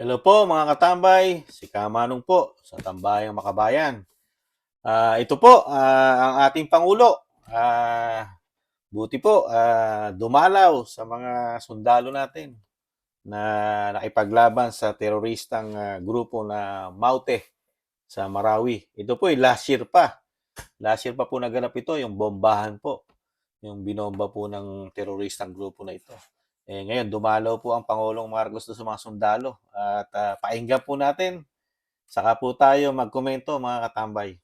Hello po mga katambay, si Kamanong po sa Tambayang Makabayan. Ah, ito po ah, ang ating Pangulo. Ah, buti po ah, dumalaw sa mga sundalo natin na nakipaglaban sa teroristang ah, grupo na Maute sa Marawi. Ito po ay last year pa. Last year pa po naganap ito, yung bombahan po. Yung binomba po ng teroristang grupo na ito. Eh, ngayon, dumalaw po ang Pangulong Marcos sa mga sundalo. At uh, painggan po natin. Saka po tayo magkomento mga katambay.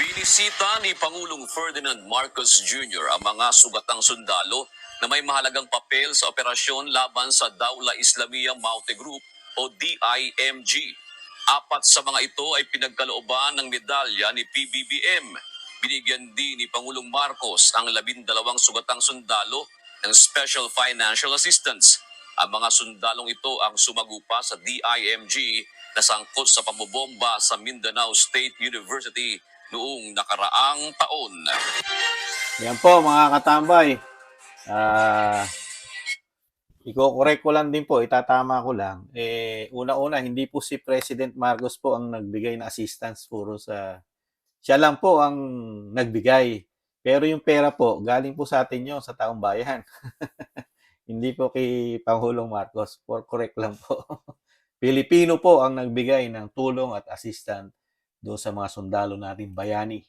Binisita ni Pangulong Ferdinand Marcos Jr. ang mga sugatang sundalo na may mahalagang papel sa operasyon laban sa Daula Islamiyah Maute Group o DIMG. Apat sa mga ito ay pinagkalooban ng medalya ni PBBM. Binigyan din ni Pangulong Marcos ang labindalawang sugatang sundalo ng Special Financial Assistance. Ang mga sundalong ito ang sumagupa sa DIMG na sangkot sa pambobomba sa Mindanao State University noong nakaraang taon. Yan po mga katambay. Ah, iko-correct ko lang din po, itatama ko lang. Eh, una-una, hindi po si President Marcos po ang nagbigay na assistance puro sa... Siya lang po ang nagbigay. Pero yung pera po, galing po sa atin yun, sa taong bayan. hindi po kay Pangulong Marcos. For correct lang po. Pilipino po ang nagbigay ng tulong at assistant doon sa mga sundalo nating bayani.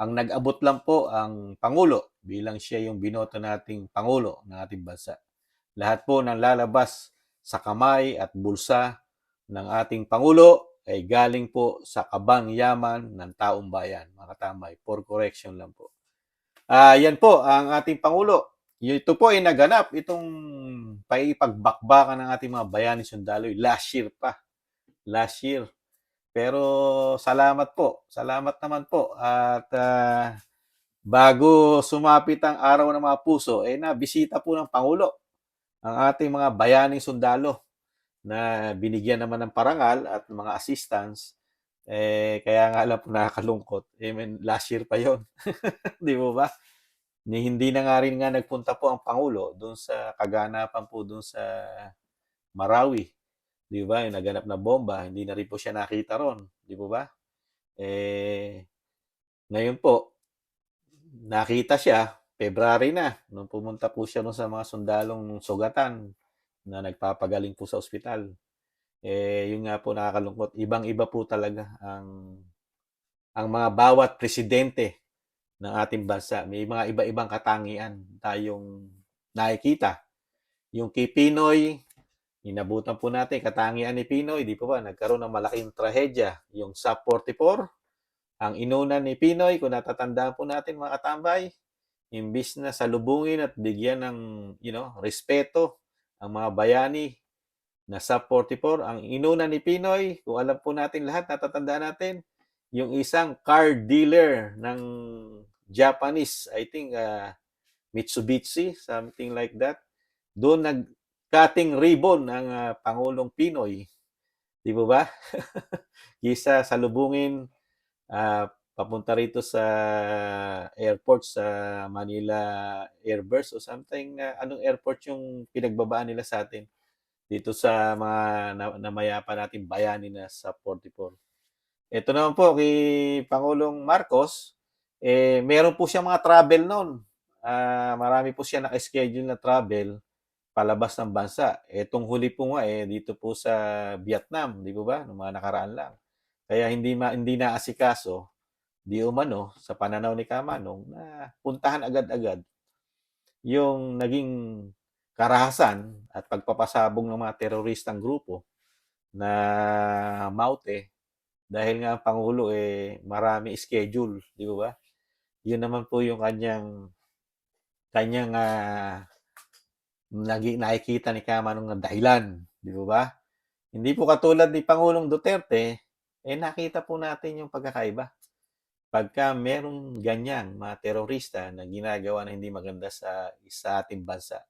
Ang nag-abot lang po ang Pangulo bilang siya yung binoto nating Pangulo ng ating bansa. Lahat po ng lalabas sa kamay at bulsa ng ating Pangulo ay galing po sa kabang yaman ng taong bayan. Mga tambay, for correction lang po. Ah, yan po ang ating Pangulo. Ito po ay naganap itong paipagbakbakan ng ating mga bayani sundalo last year pa. Last year. Pero salamat po. Salamat naman po. At ah, bago sumapit ang araw ng mga puso, eh nabisita po ng Pangulo ang ating mga bayaning sundalo na binigyan naman ng parangal at mga assistance. Eh, kaya nga alam po nakakalungkot. I mean, last year pa yon Di mo ba? Ni hindi na nga rin nga nagpunta po ang Pangulo doon sa kaganapan po doon sa Marawi. Di ba? Yung naganap na bomba, hindi na rin po siya nakita ron. Di po ba? Eh, ngayon po, nakita siya, February na, nung pumunta po siya nung sa mga sundalong sugatan na nagpapagaling po sa ospital. Eh, yun nga po nakakalungkot. Ibang-iba po talaga ang ang mga bawat presidente ng ating bansa. May mga iba-ibang katangian tayong nakikita. Yung kay Pinoy, inabutan po natin, katangian ni Pinoy, di po ba, nagkaroon ng malaking trahedya. Yung SAP 44, ang inuna ni Pinoy, kung natatandaan po natin mga katambay, imbis na salubungin at bigyan ng, you know, respeto ang mga bayani na SAP 44, ang inuna ni Pinoy, kung alam po natin lahat, natatandaan natin, yung isang car dealer ng Japanese, I think, uh, Mitsubishi, something like that. Doon nag-cutting ribbon ang uh, Pangulong Pinoy. Di ba ba? Kisa salubungin uh, papunta rito sa airport sa Manila Airburst o something. Uh, anong airport yung pinagbabaan nila sa atin? Dito sa mga namayapa natin bayani na sa 44. Ito naman po kay Pangulong Marcos, eh, meron po siya mga travel noon. Uh, marami po siya naka-schedule na travel palabas ng bansa. Etong huli po nga eh dito po sa Vietnam, di ba ba? Noong mga nakaraan lang. Kaya hindi ma, hindi na asikaso di umano sa pananaw ni Kamanong na puntahan agad-agad yung naging karahasan at pagpapasabong ng mga teroristang grupo na Maute dahil nga ang Pangulo eh marami schedule, di ba? Yun naman po yung kanyang kanyang uh, naging nakikita ni Kamanong na dahilan, di ba ba? Hindi po katulad ni Pangulong Duterte, eh nakita po natin yung pagkakaiba. Pagka merong ganyang mga terorista na ginagawa na hindi maganda sa, sa ating bansa,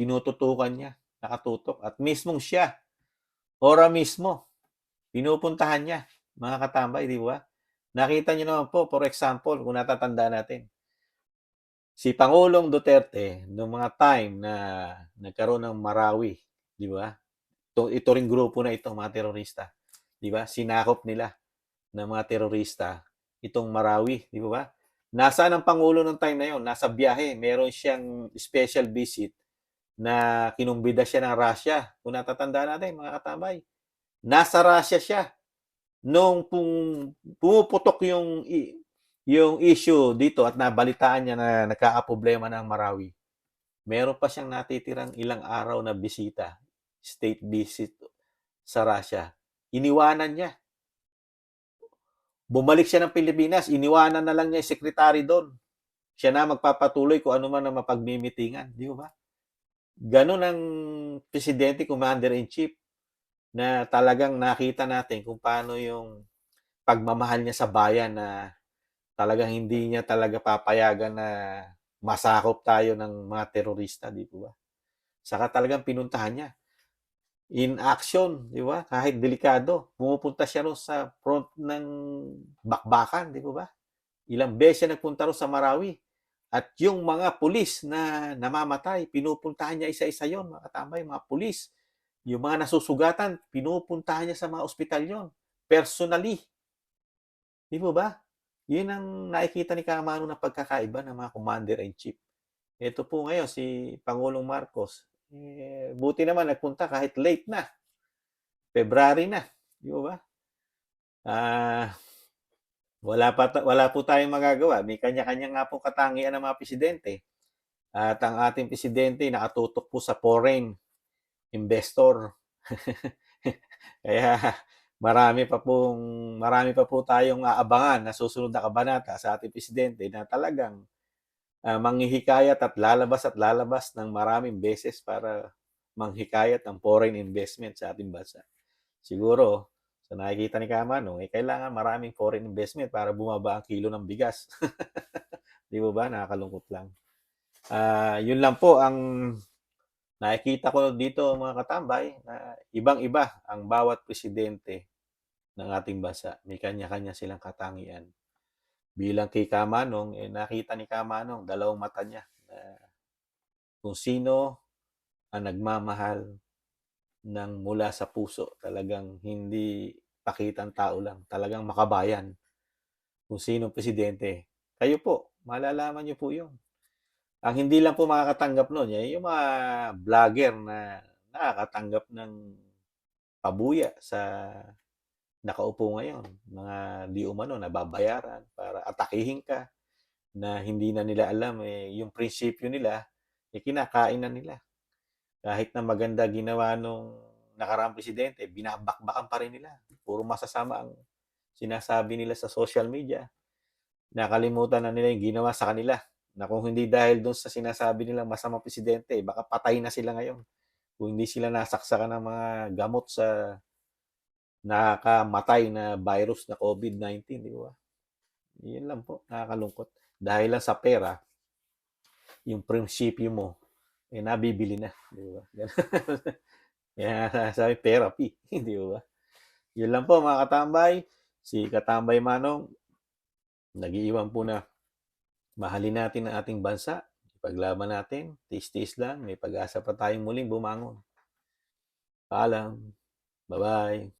tinututukan niya, nakatutok, at mismong siya, ora mismo, pinupuntahan niya, mga katambay, di ba? Nakita niyo naman po, for example, kung natatanda natin, si Pangulong Duterte, noong mga time na nagkaroon ng Marawi, di ba? ito, ito ring grupo na ito, mga terorista. Di ba? Sinakop nila ng mga terorista itong Marawi. Di ba? Nasaan ang Pangulo ng time na yon? Nasa biyahe. Meron siyang special visit na kinumbida siya ng Russia. Kung natatandaan natin, mga katambay. Nasa Russia siya. Nung pum, pumuputok yung yung issue dito at nabalitaan niya na nagkakaproblema ng Marawi, meron pa siyang natitirang ilang araw na bisita, state visit sa Russia. Iniwanan niya. Bumalik siya ng Pilipinas, iniwanan na lang niya yung sekretary doon. Siya na magpapatuloy kung ano man ang mapagmimitingan. Di ba? Ganun ang presidente, commander-in-chief na talagang nakita natin kung paano yung pagmamahal niya sa bayan na talagang hindi niya talaga papayagan na masakop tayo ng mga terorista, di ba? Saka talagang pinuntahan niya. In action, di ba? Kahit delikado, pumupunta siya ron sa front ng bakbakan, di ba? Ilang beses siya nagpunta ron sa Marawi. At yung mga pulis na namamatay, pinupuntahan niya isa-isa yon mga katambay, mga pulis. Yung mga nasusugatan, pinupuntahan niya sa mga ospital yon Personally. Di ba ba? Yun ang nakikita ni Kamano na pagkakaiba ng mga commander-in-chief. Ito po ngayon, si Pangulong Marcos, eh, buti naman nagpunta kahit late na. February na. Di ba? Ah, wala, pa, wala po tayong magagawa. May kanya-kanya nga po katangian ng mga presidente. At ang ating presidente nakatutok po sa foreign investor. Kaya marami pa pong marami pa po tayong aabangan na susunod na kabanata sa ating presidente na talagang ah, manghihikayat at lalabas at lalabas ng maraming beses para manghikayat ng foreign investment sa ating bansa. Siguro, sa nakikita ni Kamano, eh, kailangan maraming foreign investment para bumaba ang kilo ng bigas. Di ba ba? Nakakalungkot lang. Ah, yun lang po ang nakikita ko dito mga katambay na ibang-iba ang bawat presidente ng ating bansa. May kanya-kanya silang katangian. Bilang kay Kamanong, eh, nakita ni Kamanong, dalawang mata niya. na kung sino ang nagmamahal ng mula sa puso. Talagang hindi pakitang tao lang. Talagang makabayan. Kung sino presidente. Kayo po, malalaman niyo po yun. Ang hindi lang po makakatanggap nun, eh, yung mga vlogger na nakakatanggap ng pabuya sa nakaupo ngayon. Mga di umano, nababayaran para atakihin ka na hindi na nila alam eh, yung prinsipyo nila, eh, kinakain na nila. Kahit na maganda ginawa nung nakaraang presidente, binabakbakan pa rin nila. Puro masasama ang sinasabi nila sa social media. Nakalimutan na nila yung ginawa sa kanila na kung hindi dahil doon sa sinasabi nilang masama presidente, baka patay na sila ngayon. Kung hindi sila nasaksakan ng mga gamot sa nakakamatay na virus na COVID-19, di ba? Yun lang po, nakakalungkot. Dahil lang sa pera, yung prinsipyo mo, eh, nabibili na. Di ba? Kaya sabi, therapy. di ba? Yun lang po, mga katambay. Si Katambay Manong, nag-iwan po na mahalin natin ang ating bansa, ipaglaban natin, tiis-tiis lang, may pag-asa pa tayong muling bumangon. Paalam. Bye-bye.